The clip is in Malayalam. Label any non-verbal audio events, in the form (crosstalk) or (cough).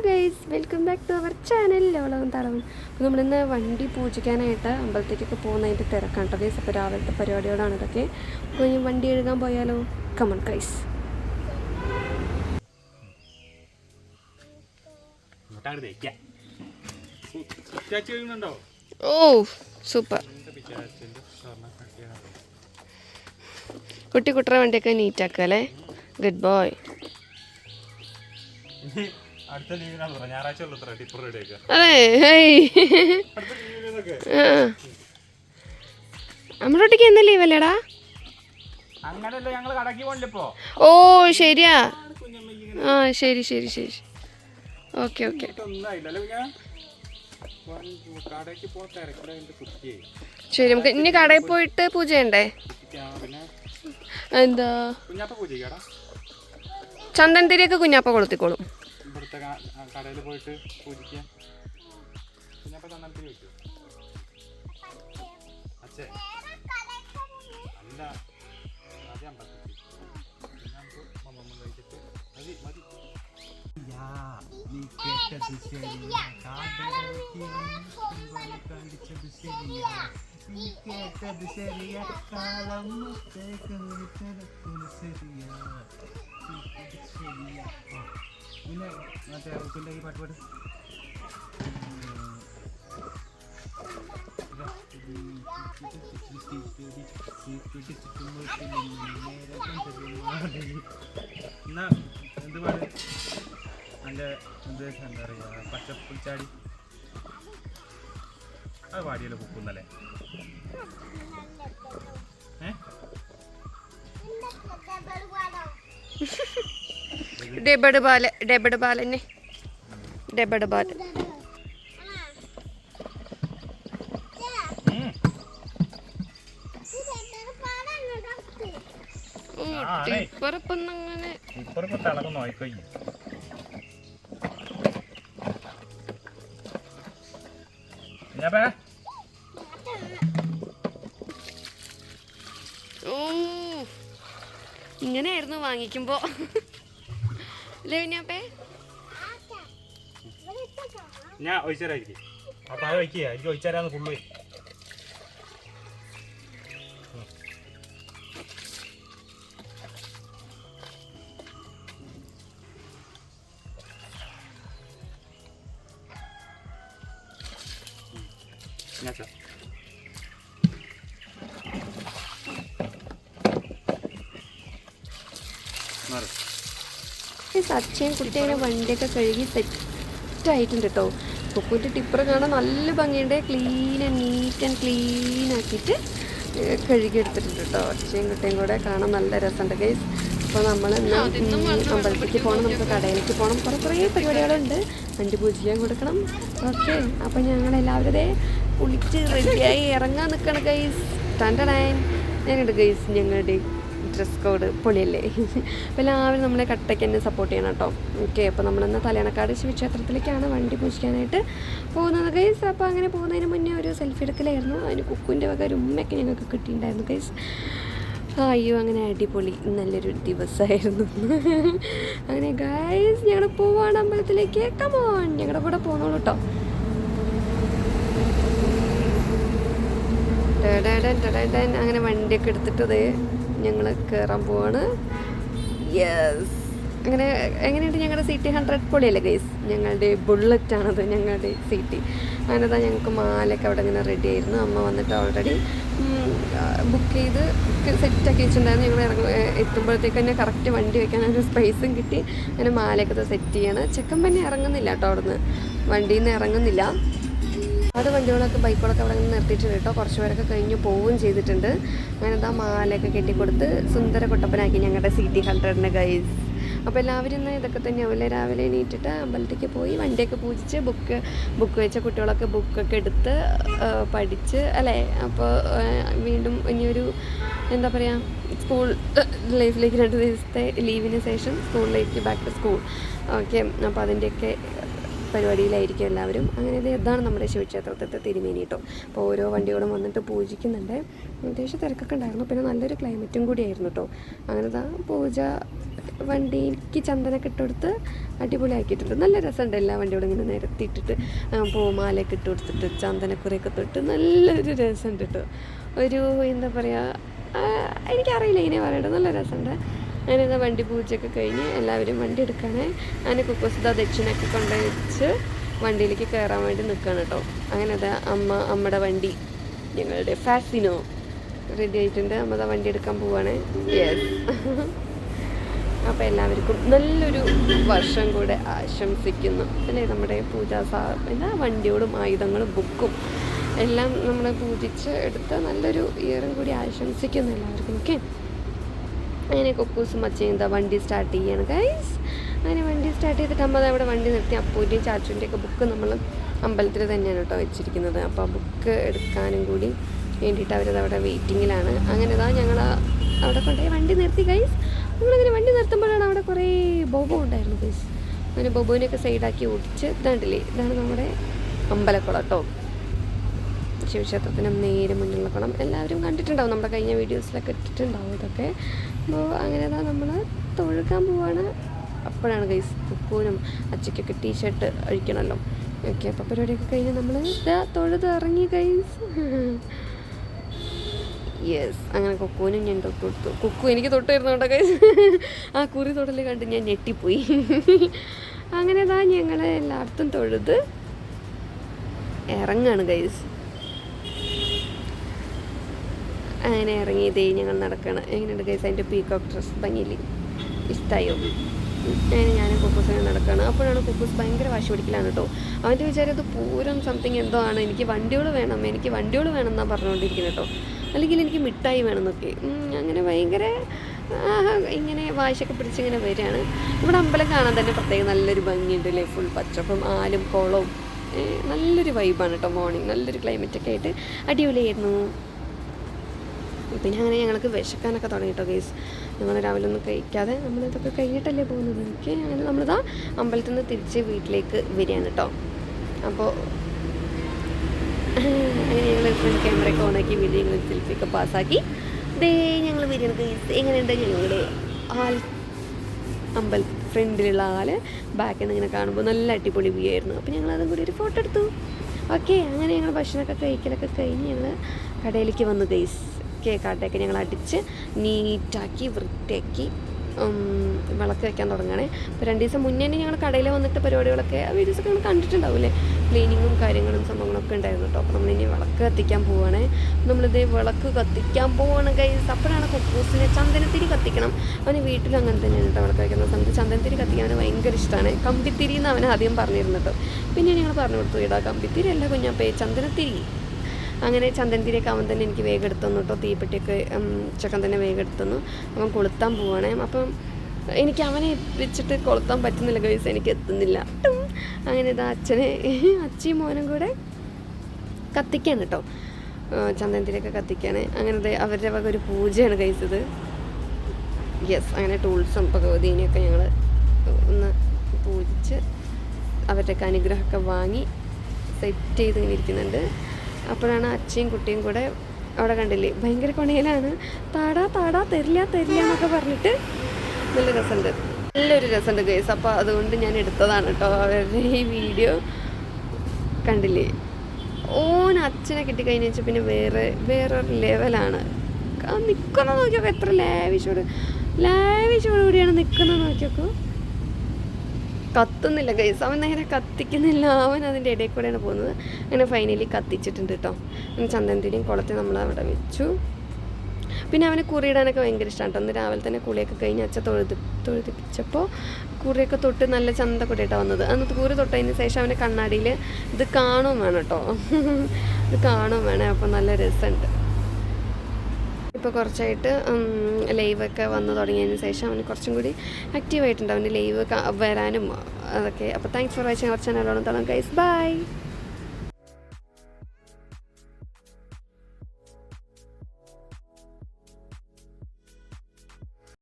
Hello guys welcome back to our channel ലോളവും തളവും അപ്പോൾ നമ്മളിന്ന് വണ്ടി പൂജിക്കാനായിട്ട് അമ്പലത്തേക്കൊക്കെ പോകുന്നതിന്റെ തിരക്കാണ് കേട്ടോ ഗൈസ് അപ്പോൾ രാവിലത്തെ പരിപാടിയോടാണ് ഇതൊക്കെ. അപ്പോൾ ഇനി വണ്ടി എഴുതാൻ പോയാലോ? കമൺ ഗൈസ് ഓ സൂപ്പർ കുട്ടി കുട്ടറ വണ്ടിയൊക്കെ നീറ്റാക്കുക അല്ലേ ഗുഡ് ബോയ് അടുത്ത ലീവിനാണ് പറഞ്ഞ ഞായറാഴ്ച ഉള്ളു ഇത്ര ടിപ്പർ റെഡി ആക്കുക. അതെ ഹേയ്. അടുത്ത ലീവിനൊക്കെ എന്നാ ലീവല്ലേടാ അങ്ങനല്ല ഞങ്ങൾ കടക്കി പോണില്ലപ്പോ ഓ ശരിയാ. ആ ശരി ശരി ശരി. Okay okay. ശരി നമുക്ക് ഇനി കടയിൽ പോയിട്ട് പൂജ ചെയ്യണ്ടേ? എന്താ? ചന്ദൻ തിരിയൊക്കെ കുഞ്ഞാപ്പ കൊളുത്തിക്കോളും. ഇവിടുത്തെ കടയിൽ പോയിട്ട് പൂജിക്കുക കുഞ്ഞാപ്പ തന്നാൽത്തിരി വെക്കോ അച്ഛേ. അല്ല ആദ്യം അമ്പലത്തിൽ പിന്നെ നമുക്ക് മമ്മമ്മ കഴിച്ചിട്ട്. മതി മതി നീ കേട്ടത് ശരിയാ കണ്ടിച്ചത് ശരിയാ നീ കേട്ടത് ശരിയാ കാലം ശരിയാ ശരിയാ പിന്നെ മറ്റേ ഉപ്പിന്റെ ഈ പാട്ട് പാട്ട് എന്നാ എന്ത് പാട്? എന്റെ എന്ത് എന്താ പറയുക പച്ചപ്പുൽച്ചാടി അത് പാടിയല്ലോ കുക്കുന്നല്ലേ? ഏ? ഡെബഡ് ബാല ഡെബഡ് ബാലന്നെ ഡെബഡ് ബാല. ടിപ്പറപ്പൊന്നങ്ങനെ. ഇങ്ങനെയായിരുന്നു വാങ്ങിക്കുമ്പോ. കുഞ്ഞാപ്പേ ഞാൻ ഒഴിച്ചരായിരിക്കും ആ താഴെ വയ്ക്കുക എനിക്ക് ഒഴിച്ചരാന്ന് ഫുള്ള് ഞാൻ ഈ സച്ചയും കുട്ടി അങ്ങനെ വണ്ടിയൊക്കെ കഴുകി സെറ്റായിട്ടുണ്ട് കേട്ടോ കുക്കുന്റെ ടിപ്പർ കാണാൻ നല്ല ഭംഗിയുണ്ട്. Clean and neat and clean ആക്കിയിട്ട് കഴുകിയെടുത്തിട്ടുണ്ട് കേട്ടോ അച്ഛയും കുട്ടിയും കൂടെ കാണാൻ നല്ല രസമുണ്ട് ഗൈസ് അപ്പോൾ നമ്മൾ ഇന്ന് അമ്പലത്തിലേക്ക് പോകണം നമുക്ക് കടയിലേക്ക് പോകണം കുറേ കുറേ പരിപാടികളുണ്ട്. വണ്ടി പൂജിക്കാൻ കൊടുക്കണം. ഓക്കെ. അപ്പോൾ ഞങ്ങൾ എല്ലാവരും ദേ കുളിച്ച് റെഡിയായി ഇറങ്ങാൻ നിൽക്കണം ഗൈസ് ഞാൻ ഞാനുണ്ട് ഗൈസ് ഞങ്ങളുടെ ഡ്രസ് കോഡ് പൊളിയല്ലേ? അപ്പോൾ എല്ലാവരും നമ്മളെ കട്ടയ്ക്ക് തന്നെ സപ്പോർട്ട് ചെയ്യണം കേട്ടോ ഓക്കെ അപ്പോൾ നമ്മളിന്ന് തലയണക്കാട് ശിവക്ഷേത്രത്തിലേക്കാണ് വണ്ടി പൂജിക്കാനായിട്ട് പോകുന്നത് ഗൈസ് അപ്പോൾ അങ്ങനെ പോകുന്നതിന് മുന്നേ ഒരു സെൽഫി എടുക്കലായിരുന്നു. അതിന് കുക്കുവിന്റെ വക ഒരു ഉമ്മയൊക്കെ ഞങ്ങൾക്ക് കിട്ടിയിട്ടുണ്ടായിരുന്നു ഗൈസ് അയ്യോ അങ്ങനെ അടിപൊളി. നല്ലൊരു ദിവസമായിരുന്നു അങ്ങനെ ഗൈസ് ഞങ്ങൾ പോവാണ് അമ്പലത്തിലേക്ക്. കമോൺ ഞങ്ങളുടെ കൂടെ പോകുന്നുള്ളൂ കേട്ടോ അങ്ങനെ വണ്ടിയൊക്കെ എടുത്തിട്ടത് ഞങ്ങൾ കയറാൻ പോവാണ്. യെസ് അങ്ങനെ എങ്ങനെയുണ്ട് ഞങ്ങളുടെ സി ടി ഹൺഡ്രഡ് പൊളിയല്ലേ ഗൈസ് ഞങ്ങളുടെ ബുള്ളറ്റ് ആണത് ഞങ്ങളുടെ സി ടി. അങ്ങനെ ഞങ്ങൾക്ക് മാലയൊക്കെ അവിടെ ഇങ്ങനെ റെഡി ആയിരുന്നു. അമ്മ വന്നിട്ട് ഓൾറെഡി ബുക്ക് ചെയ്ത് സെറ്റാക്കി വെച്ചിട്ടുണ്ടായിരുന്നു. ഞങ്ങൾ ഇറങ്ങ എത്തുമ്പോഴത്തേക്ക് തന്നെ കറക്റ്റ് വണ്ടി വെക്കാൻ ഒരു സ്പേസും കിട്ടി. അങ്ങനെ മാലയൊക്കെ സെറ്റ് ചെയ്യണം. ചെക്കൻ പിന്നെ ഇറങ്ങുന്നില്ല കേട്ടോ അവിടുന്ന്. വണ്ടിയിൽ നിന്ന് ഇറങ്ങുന്നില്ല. അത് വണ്ടികളൊക്കെ ബൈക്കുകളൊക്കെ അവിടെ നിന്ന് നിർത്തിയിട്ടുണ്ട് കേട്ടോ. കുറച്ച് പേരൊക്കെ കഴിഞ്ഞ് പോവുകയും ചെയ്തിട്ടുണ്ട്. അങ്ങനെ എന്താ മാലയൊക്കെ കെട്ടിക്കൊടുത്ത് സുന്ദര കുട്ടപ്പനാക്കി ഞങ്ങളുടെ സി ടി ഹൺഡ്രഡിന്റെ ഗൈസ് അപ്പോൾ എല്ലാവരും ഇന്ന് ഇതൊക്കെ തന്നെ അവലെ രാവിലെ എണീറ്റിട്ട് അമ്പലത്തേക്ക് പോയി വണ്ടിയൊക്കെ പൂജിച്ച് ബുക്ക് ബുക്ക് വെച്ച കുട്ടികളൊക്കെ ബുക്കൊക്കെ എടുത്ത് പഠിച്ച് അല്ലേ? അപ്പോൾ വീണ്ടും ഇനിയൊരു എന്താ പറയുക സ്കൂൾ ലൈഫിലേക്ക് രണ്ട് ദിവസത്തെ ലീവിന് ശേഷം സ്കൂളിലേക്ക് ബാക്ക് ടു സ്കൂൾ ഓക്കെ അപ്പോൾ അതിന്റെയൊക്കെ പരിപാടിയിലായിരിക്കും എല്ലാവരും. അങ്ങനെ ഇത് ഇതാണ് നമ്മുടെ ശിവക്ഷേത്രത്തിൽ തിരുമേനി കേട്ടോ അപ്പോൾ ഓരോ വണ്ടികളും വന്നിട്ട് പൂജിക്കുന്നുണ്ട്. അത്യാവശ്യം തിരക്കൊക്കെ ഉണ്ടായിരുന്നു. പിന്നെ നല്ലൊരു ക്ലൈമറ്റും കൂടിയായിരുന്നു കേട്ടോ അങ്ങനെ ദാ പൂജ വണ്ടിക്ക് ചന്ദനൊക്കെ ഇട്ടുകൊടുത്ത് അടിപൊളിയാക്കിയിട്ടുണ്ട്. നല്ല രസമുണ്ട് എല്ലാ വണ്ടിയോടും ഇങ്ങനെ നിരത്തിയിട്ടിട്ട് പൂമാലയൊക്കെ ഇട്ട് കൊടുത്തിട്ട് ചന്ദനക്കുറിയൊക്കെ തൊട്ട് നല്ലൊരു രസമുണ്ട് കേട്ടോ ഒരു എന്താ പറയുക എനിക്കറിയില്ല ഇങ്ങനെ പറയട്ടെ നല്ല രസമുണ്ട്. അങ്ങനെ വണ്ടി പൂജയൊക്കെ കഴിഞ്ഞ് എല്ലാവരും വണ്ടി എടുക്കണേ. അങ്ങനെ കുക്കോസിത ദക്ഷിണൊക്കെ കൊണ്ടുവച്ച് വണ്ടിയിലേക്ക് കയറാൻ വേണ്ടി നിൽക്കുകയാണ് കേട്ടോ. അങ്ങനെ അതാ അമ്മ അമ്മയുടെ വണ്ടി ഞങ്ങളുടെ ഫാസിനോ. റെഡി ആയിട്ടുണ്ട്. അമ്മ അതാ വണ്ടി എടുക്കാൻ പോവാണ്. യെസ് (laughs) അപ്പോൾ എല്ലാവർക്കും നല്ലൊരു വർഷം കൂടെ ആശംസിക്കുന്നു. അല്ലേ നമ്മുടെ പൂജാ സാ എല്ലാ വണ്ടിയോടും ആയുധങ്ങളും ബുക്കും എല്ലാം നമ്മൾ പൂജിച്ച് എടുത്ത് നല്ലൊരു ഇയറും കൂടി ആശംസിക്കുന്നു എല്ലാവർക്കും. ഓക്കെ അങ്ങനെ കൊക്കൂസും അച്ഛയും എന്താ വണ്ടി സ്റ്റാർട്ട് ചെയ്യാണ് ഗൈസ് അങ്ങനെ വണ്ടി സ്റ്റാർട്ട് ചെയ്തിട്ട് അമ്മ അവിടെ വണ്ടി നിർത്തി. അപ്പൂന്റെയും ചാച്ചുവിന്റെ ഒക്കെ ബുക്ക് നമ്മൾ അമ്പലത്തിൽ തന്നെയാണ് കേട്ടോ വെച്ചിരിക്കുന്നത്. അപ്പോൾ ആ ബുക്ക് എടുക്കാനും കൂടി വേണ്ടിയിട്ട് അവരത് അവിടെ വെയിറ്റിങ്ങിലാണ് അങ്ങനെ ഇതാ ഞങ്ങൾ അവിടെ കൊണ്ടുപോയി വണ്ടി നിർത്തി ഗൈസ് നമ്മളങ്ങനെ വണ്ടി നിർത്തുമ്പോഴാണ് അവിടെ കുറേ ബോബോ ഉണ്ടായിരുന്നു ഗൈസ് അങ്ങനെ ബോബോനെയൊക്കെ സൈഡാക്കി ഓടിച്ച് ഇതാണ്ടില്ലേ ഇതാണ് നമ്മുടെ അമ്പലക്കുളം കേട്ടോ. ശിവക്ഷേത്രത്തിന് നേരെ മുന്നിലുള്ള കുളം എല്ലാവരും കണ്ടിട്ടുണ്ടാവും. നമ്മുടെ കഴിഞ്ഞ വീഡിയോസിലൊക്കെ ഇട്ടിട്ടുണ്ടാവും ഇതൊക്കെ. അപ്പോൾ അങ്ങനെ തന്നെ നമ്മൾ തൊഴുകാൻ പോവാണ്. അപ്പോഴാണ് കൈസ് പൂനും അച്ചയ്ക്കൊക്കെ ടീഷർട്ട് അഴിക്കണമല്ലോ. ഓക്കെ അപ്പോൾ പരിപാടിയൊക്കെ കഴിഞ്ഞ് നമ്മൾ തൊഴുത് ഇറങ്ങി കൈസ് യെസ് അങ്ങനെ കൊക്കുവിനും ഞാൻ തൊട്ട് കൊടുത്തു. കുക്കു എനിക്ക് തൊട്ട് വരുന്നുണ്ടോ കൈസ് ആ കുറി തൊടൽ കണ്ട് ഞാൻ ഞെട്ടിപ്പോയി. അങ്ങനെ ഇതാ ഞങ്ങൾ എല്ലായിടത്തും തൊഴുത് ഇറങ്ങാണ് ഗൈസ് അങ്ങനെ ഇറങ്ങി ഇറങ്ങിയതേ ഞങ്ങൾ നടക്കണം. എങ്ങനെയുണ്ട് കേസ് അതിന്റെ പീക്കോക്ക് ഡ്രസ്സ് ഭംഗിയില്ലേ? ഇഷ്ടമായോ അങ്ങനെ ഞാനും കുക്കൂസിനെ നടക്കുകയാണ് അപ്പോഴാണ് കുക്കൂസ് ഭയങ്കര വാശി പിടിക്കലാണ് കേട്ടോ. അവന്റെ വിചാരം അത് പൂരം സംതിങ് എന്തോ ആണ്. എനിക്ക് വണ്ടികൾ വേണം എനിക്ക് വണ്ടികൾ വേണം എന്നാണ് പറഞ്ഞുകൊണ്ടിരിക്കുന്നത് കേട്ടോ. അല്ലെങ്കിൽ എനിക്ക് മിഠായി വേണം എന്നൊക്കെ. അങ്ങനെ ഭയങ്കര ഇങ്ങനെ വാശിയൊക്കെ പിടിച്ചിങ്ങനെ വരികയാണ്. ഇവിടെ അമ്പലം കാണാൻ തന്നെ പ്രത്യേകം നല്ലൊരു ഭംഗിയുണ്ട് അല്ലേ? ഫുൾ പച്ചപ്പും ആലും കുളവും. നല്ലൊരു വൈബാണ് കേട്ടോ മോർണിംഗ് നല്ലൊരു ക്ലൈമറ്റൊക്കെ ആയിട്ട്. അടിപൊളിയായിരുന്നു. പിന്നെ അങ്ങനെ ഞങ്ങൾക്ക് വിശക്കാനൊക്കെ തുടങ്ങി കേട്ടോ ഗേസ് ഞങ്ങൾ രാവിലെ ഒന്നും കഴിക്കാതെ നമ്മൾ ഇതൊക്കെ കഴിഞ്ഞിട്ടല്ലേ പോകുന്നത്. എനിക്ക് അങ്ങനെ നമ്മളിതാ അമ്പലത്തിൽ നിന്ന് തിരിച്ച് വീട്ടിലേക്ക് വരികയാണ് കേട്ടോ. അപ്പോൾ അങ്ങനെ ഞങ്ങൾ ഫ്രണ്ട് ക്യാമറയൊക്കെ ഓണാക്കി വീഡിയോ ഞങ്ങൾ സെൽഫിയൊക്കെ പാസ്സാക്കി ദേ ഞങ്ങൾ വരികയാണ് ഗേസ് എങ്ങനെയുണ്ട് ഞങ്ങളുടെ ആൽ അമ്പൽ ഫ്രണ്ടിലുള്ള ആൾ ബാക്കിൽ നിന്ന് ഇങ്ങനെ കാണുമ്പോൾ നല്ല അടിപൊളി വ്യൂ ആയിരുന്നു. അപ്പോൾ ഞങ്ങൾ അതും കൂടി ഒരു ഫോട്ടോ എടുത്തു. ഓക്കെ അങ്ങനെ ഞങ്ങൾ ഭക്ഷണമൊക്കെ കഴിക്കലൊക്കെ കഴിഞ്ഞ് ഞങ്ങൾ കടയിലേക്ക് വന്നു ഗൈസ് ഓക്കെ കടയൊക്കെ ഞങ്ങൾ അടിച്ച് നീറ്റാക്കി വൃത്തിയാക്കി വിളക്ക് വെക്കാൻ തുടങ്ങണേ. അപ്പോൾ രണ്ട് ദിവസം മുന്നേ തന്നെ ഞങ്ങൾ കടയിൽ വന്നിട്ട് പരിപാടികളൊക്കെ വീഡിയോസൊക്കെ നമ്മൾ കണ്ടിട്ടുണ്ടാവില്ലേ? ക്ലീനിങ്ങും കാര്യങ്ങളും സംഭവങ്ങളൊക്കെ ഉണ്ടായിരുന്നു കേട്ടോ അപ്പോൾ നമ്മളിനി വിളക്ക് കത്തിക്കാൻ പോവുകയാണേ നമ്മളിത് വിളക്ക് കത്തിക്കാൻ പോവുകയാണ് കൈസ് അപ്പോഴാണ് കുക്കൂസിനെ ചന്ദനത്തിരി കത്തിക്കണം. അവന് വീട്ടിൽ അങ്ങനെ തന്നെയാണ് കേട്ടോ വിളക്ക് വയ്ക്കുന്ന സമയത്ത് ചന്ദനത്തിരി കത്തിക്കാൻ അവന് ഭയങ്കര ഇഷ്ടമാണ് കമ്പിത്തിരി എന്ന് അവൻ ആദ്യം പറഞ്ഞിരുന്നു കേട്ടോ പിന്നെ ഞങ്ങൾ പറഞ്ഞു കൊടുത്തു ഇടാ കമ്പിത്തിരി അല്ല കുഞ്ഞാപ്പേ ചന്ദനത്തിരി. അങ്ങനെ ചന്ദനത്തിരിയൊക്കെ അവൻ തന്നെ എനിക്ക് വേഗം എടുത്തു കേട്ടോ. തീപ്പെട്ടിയൊക്കെ ചക്കൻ തന്നെ വേഗം എടുത്തു തന്നു അവൻ കൊളുത്താൻ പോവാണേ. അപ്പം എനിക്ക് അവനെ എത്തിച്ചിട്ട് കൊളുത്താൻ പറ്റുന്നില്ല ഗൈസ് എനിക്ക് എത്തുന്നില്ല. അങ്ങനെ ഇതാ അച്ഛനെ അച്ഛയും മോനും കൂടെ കത്തിക്കാണ് കേട്ടോ. ചന്ദനത്തിരിയൊക്കെ കത്തിക്കാണ്. അങ്ങനെ ദേ അവരുടെ വക ഒരു പൂജയാണ് കഴിച്ചത് യെസ് അങ്ങനെ ടൂൾസും ഭഗവതീനെയൊക്കെ ഞങ്ങൾ ഒന്ന് പൂജിച്ച് അവരുടെയൊക്കെ അനുഗ്രഹമൊക്കെ വാങ്ങി സെറ്റ് ചെയ്ത് ഇരിക്കുന്നുണ്ട്. അപ്പോഴാണ് അച്ഛയും കുട്ടിയും കൂടെ അവിടെ കണ്ടില്ലേ? ഭയങ്കര കൊണയിലാണ്. താടാ താടാ തരില്ല തരില്ല എന്നൊക്കെ പറഞ്ഞിട്ട് നല്ല രസമുണ്ട്. നല്ലൊരു രസമുണ്ട് ഗൈസ് അപ്പോൾ അതുകൊണ്ട് ഞാൻ എടുത്തതാണ് കേട്ടോ അവരുടെ ഈ വീഡിയോ. കണ്ടില്ലേ? ഓൻ അച്ഛനെ കിട്ടിക്കഴിഞ്ഞാൽ പിന്നെ വേറെ വേറൊരു ലെവലാണ് ആ നിൽക്കുന്നത് നോക്കിയോക്കോ എത്ര ലാവിഷോട് ലാവിഷോട് കൂടിയാണ് നിൽക്കുന്നത് നോക്കിയോക്കോ കത്തുന്നില്ല ഗൈസ് അവൻ നേരെ കത്തിക്കുന്നില്ല. അവൻ അതിന്റെ ഇടയിൽ കൂടെയാണ് പോകുന്നത്. അങ്ങനെ ഫൈനലി കത്തിച്ചിട്ടുണ്ട് കേട്ടോ അങ്ങനെ ചന്ദനത്തിരിയും കുളത്തിൽ നമ്മൾ അവിടെ വെച്ചു. പിന്നെ അവന് കുറിയിടാനൊക്കെ ഭയങ്കര ഇഷ്ടമാണ് കേട്ടോ ഒന്ന് രാവിലെ തന്നെ കുളിയൊക്കെ കഴിഞ്ഞ് അച്ഛ തൊഴുതി തൊഴുതിപ്പിച്ചപ്പോൾ കുറിയൊക്കെ തൊട്ട് നല്ല ചന്ത കൂടിയിട്ടാണ് വന്നത്. അന്ന് കുറി തൊട്ടതിന് ശേഷം അവന്റെ കണ്ണാടിയിൽ ഇത് കാണും വേണം കേട്ടോ (laughs) ഇത് കാണും വേണം. അപ്പോൾ നല്ല രസമുണ്ട്. ഇപ്പോൾ കുറച്ചായിട്ട് ലൈവൊക്കെ വന്നു തുടങ്ങിയതിന് ശേഷം അവന് കുറച്ചും കൂടി ആക്റ്റീവായിട്ടുണ്ട് അവന്റെ ലൈവ് വരാനും അതൊക്കെ. അപ്പോൾ താങ്ക്സ് ഫോർ വാച്ചിങ് അവർ ചാനലോളം തളം ഗൈസ് ബൈ